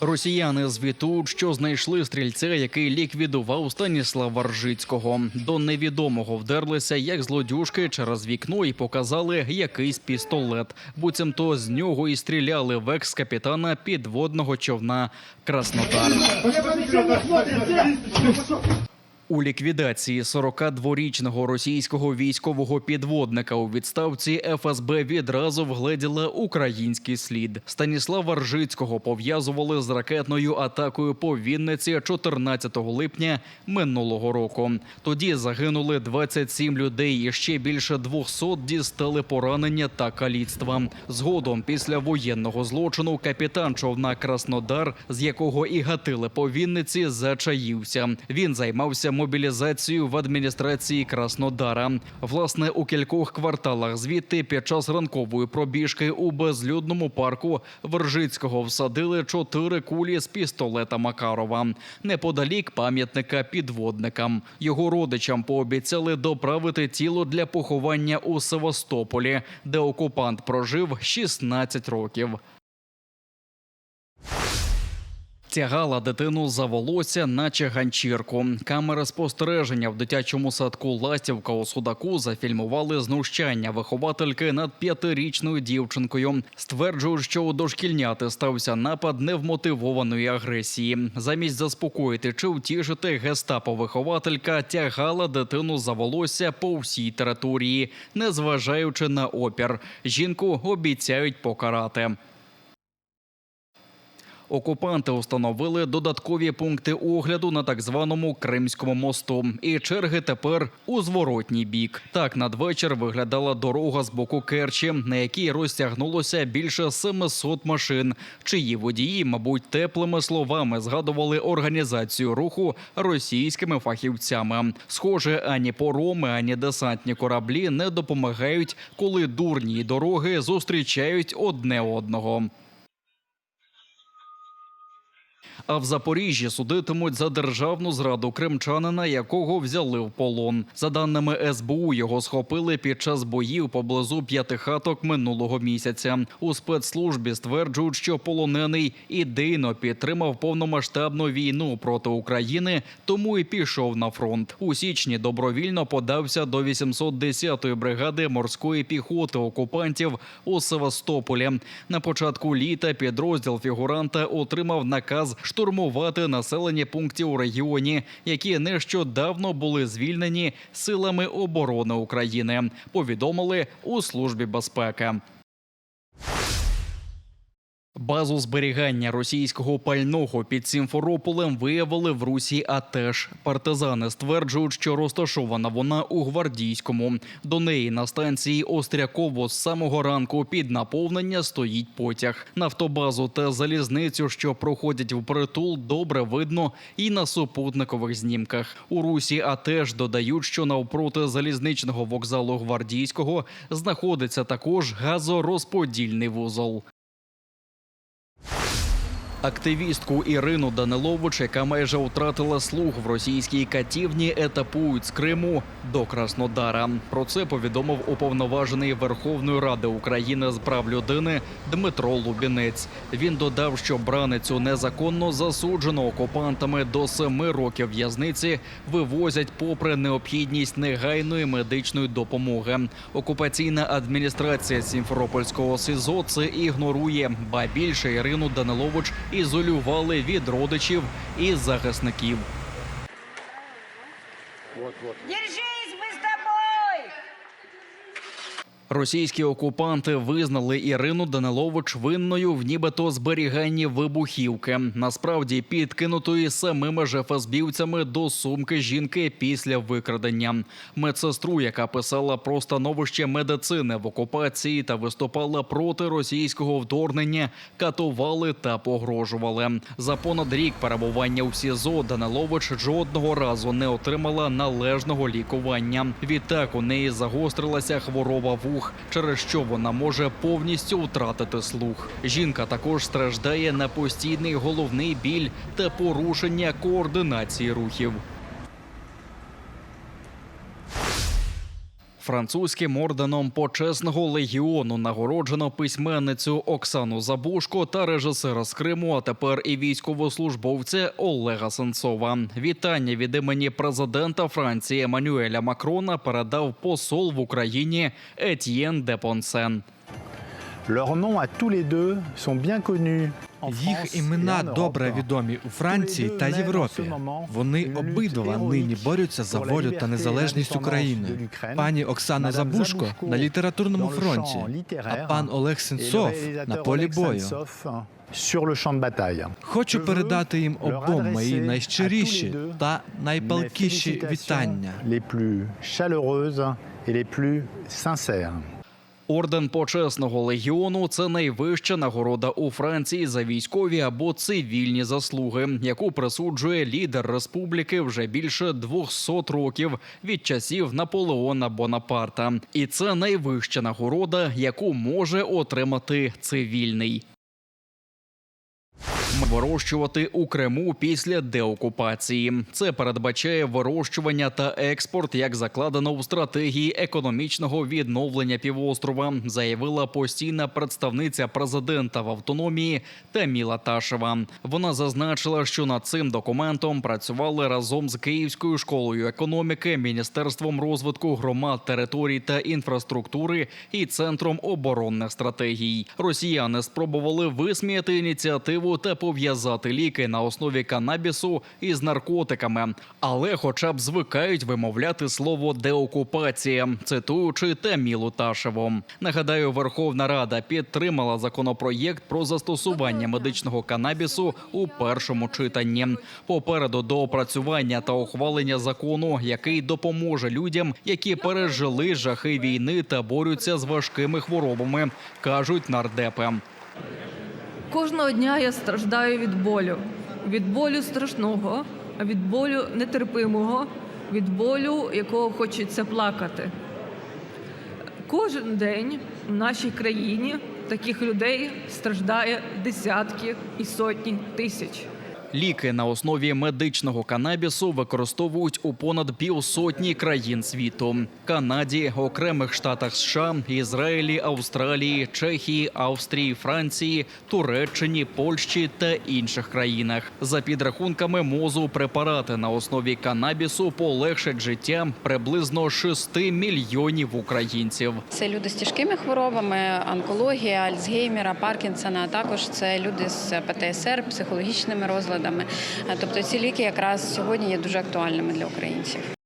Росіяни звітують, що знайшли стрільця, який ліквідував Станіслава Ржицького. До невідомого вдерлися як злодюжки через вікно і показали якийсь пістолет. Буцімто з нього і стріляли в екс-капітана підводного човна Краснодар. У ліквідації 42-річного російського військового підводника у відставці ФСБ відразу вгледіла український слід. Станіслава Ржицького пов'язували з ракетною атакою по Вінниці 14 липня минулого року. Тоді загинули 27 людей, і ще більше 200 дістали поранення та каліцтва. Згодом, після воєнного злочину, капітан човна Краснодар, з якого і гатили по Вінниці, зачаївся. Він займався мобілізацією в адміністрації Краснодара. Власне, у кількох кварталах звідти під час ранкової пробіжки у безлюдному парку Вержицького всадили чотири кулі з пістолета Макарова неподалік пам'ятника підводникам. Його родичам пообіцяли доправити тіло для поховання у Севастополі, де окупант прожив 16 років. Тягала дитину за волосся, наче ганчірку. Камери спостереження в дитячому садку Ластівка у Судаку зафільмували знущання виховательки над п'ятирічною дівчинкою. Стверджують, що у дошкільняти стався напад невмотивованої агресії. Замість заспокоїти чи втішити гестапо-вихователька тягала дитину за волосся по всій території, незважаючи на опір. Жінку обіцяють покарати. Окупанти установили додаткові пункти огляду на так званому Кримському мосту. І черги тепер у зворотній бік. Так надвечір виглядала дорога з боку Керчі, на якій розтягнулося більше 700 машин, чиї водії, мабуть, теплими словами згадували організацію руху російськими фахівцями. Схоже, ані пороми, ані десантні кораблі не допомагають, коли дурні дороги зустрічають одне одного. А в Запоріжжі судитимуть за державну зраду кримчанина, якого взяли в полон. За даними СБУ, його схопили під час боїв поблизу п'ятихаток минулого місяця. У спецслужбі стверджують, що полонений ідейно підтримав повномасштабну війну проти України, тому і пішов на фронт. У січні добровільно подався до 810-ї бригади морської піхоти окупантів у Севастополі. На початку літа підрозділ фігуранта отримав наказ штурмувати населені пункти у регіоні, які нещодавно були звільнені силами оборони України. Повідомили у службі безпеки. Базу зберігання російського пального під Сімферополем виявили в Русі. А теж партизани стверджують, що розташована вона у гвардійському. До неї на станції Остряково з самого ранку під наповнення стоїть потяг. Нафтобазу та залізницю, що проходять впритул, добре видно і на супутникових знімках. У Русі а додають, що навпроти залізничного вокзалу гвардійського знаходиться також газорозподільний вузол. Активістку Ірину Данилович, яка майже втратила слух в російській катівні, етапують з Криму до Краснодара. Про це повідомив уповноважений Верховної Ради України з прав людини Дмитро Лубінець. Він додав, що браницю незаконно засуджено окупантами до семи років в'язниці вивозять попри необхідність негайної медичної допомоги. Окупаційна адміністрація Сімферопольського СІЗО це ігнорує, ба більше Ірину Данилович ізолювали від родичів і захисників. Держись, ми з тобой! Російські окупанти визнали Ірину Данилович винною в нібито зберіганні вибухівки. Насправді підкинутої самими ж ФСБівцями до сумки жінки після викрадення. Медсестру, яка писала про становище медицини в окупації та виступала проти російського вторгнення, катували та погрожували. За понад рік перебування у СІЗО Данилович жодного разу не отримала належного лікування. Відтак у неї загострилася хвороба вух, через що вона може повністю втратити слух. Жінка також страждає на постійний головний біль та порушення координації рухів. Французьким орденом почесного легіону нагороджено письменницю Оксану Забушко та режисера з Криму, а тепер і військовослужбовця Олега Сенцова. Вітання від імені президента Франції Еммануеля Макрона передав посол в Україні Етьєн де Понсен. Leurs noms à tous les deux sont bien connus. Їх імена добре відомі у Франції та Європі. Вони обидва нині борються за волю та незалежність України. Пані Оксана Забушко на літературному фронті, а пан Олег Сенцов на полі бою. Хочу передати їм обом мої найщиріші та найпалкіші вітання. Орден почесного легіону це найвища нагорода у Франції за військові або цивільні заслуги, яку присуджує лідер республіки вже більше 200 років від часів Наполеона Бонапарта. І це найвища нагорода, яку може отримати цивільний. Вирощувати у Криму після деокупації це передбачає вирощування та експорт, як закладено в стратегії економічного відновлення півострова, заявила постійна представниця президента в автономії Таміла Ташева. Вона зазначила, що над цим документом працювали разом з Київською школою економіки, міністерством розвитку громад, територій та інфраструктури і центром оборонних стратегій. Росіяни спробували висміяти ініціативу та пов'язати ліки на основі канабісу із наркотиками, але, хоча б звикають вимовляти слово деокупація, цитуючи Тамілу Ташеву. Нагадаю, Верховна Рада підтримала законопроєкт про застосування медичного канабісу у першому читанні. Попереду до опрацювання та ухвалення закону, який допоможе людям, які пережили жахи війни та борються з важкими хворобами, кажуть нардепи. Кожного дня я страждаю від болю, від болю страшного, від болю нетерпимого, від болю, якого хочеться плакати. Кожен день в нашій країні таких людей страждає десятки і сотні тисяч. Ліки на основі медичного канабісу використовують у понад півсотні країн світу: Канаді, окремих штатах США, Ізраїлі, Австралії, Чехії, Австрії, Франції, Туреччині, Польщі та інших країнах. За підрахунками мозу, препарати на основі канабісу полегшать життя приблизно 6 мільйонів українців. Це люди з тяжкими хворобами, онкологія, Альцгеймера, Паркінсона, а також це люди з ПТСР, психологічними розладами. Тобто ці ліки якраз сьогодні є дуже актуальними для українців.